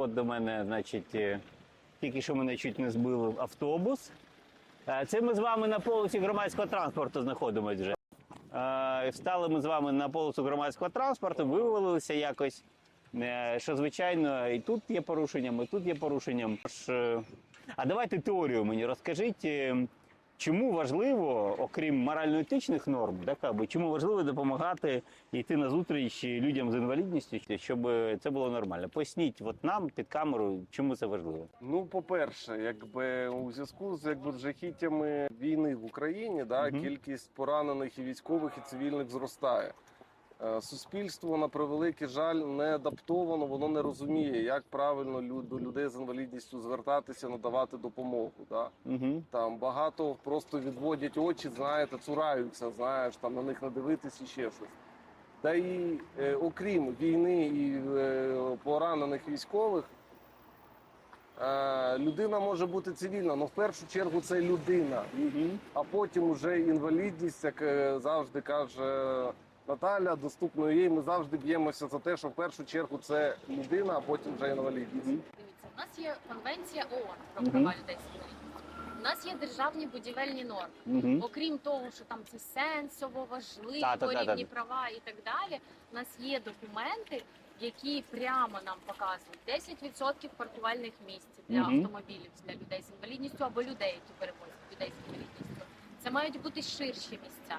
От до мене, значить, е, тільки що мене чуть не збили автобус. Е, Це ми з вами на полосі громадського транспорту знаходимося вже. Е, Встали ми з вами на полосу громадського транспорту, вивалилися якось. Що звичайно, і тут є порушенням, і тут є порушенням. А давайте теорію мені розкажіть, чому важливо, окрім морально-етичних норм, так, аби, чому важливо допомагати йти на зустріч людям з інвалідністю, щоб це було нормально. Поясніть, от нам під камеру, чому це важливо. Ну, по-перше, якби у зв'язку з якби жахіттями війни в Україні, да, угу. кількість поранених і військових і цивільних зростає. Е, Суспільство на превеликий жаль не адаптовано, воно не розуміє, як правильно до людей з інвалідністю звертатися, надавати допомогу. Да. Угу. Там багато просто відводять очі, знаєте, цураються, знаєш, там на них не дивитись і ще щось. Та і е, окрім війни і е, поранених військових, е, людина може бути цивільна, але в першу чергу це людина, Угу. а потім уже інвалідність, як е, завжди каже Наталя, доступною їй. Ми завжди б'ємося за те, що в першу чергу це людина, а потім вже інвалідність. Дивіться, у нас є конвенція ООН про права людей з інвалідністю. У нас є державні будівельні норми. Угу. Окрім того, що там це сенсово важливо, Та-та-та-та. рівні права і так далі. У нас є документи, які прямо нам показують 10% паркувальних місць для Мгм. автомобілів для людей з інвалідністю або людей, які перевозять людей з інвалідністю. Це мають бути ширші місця.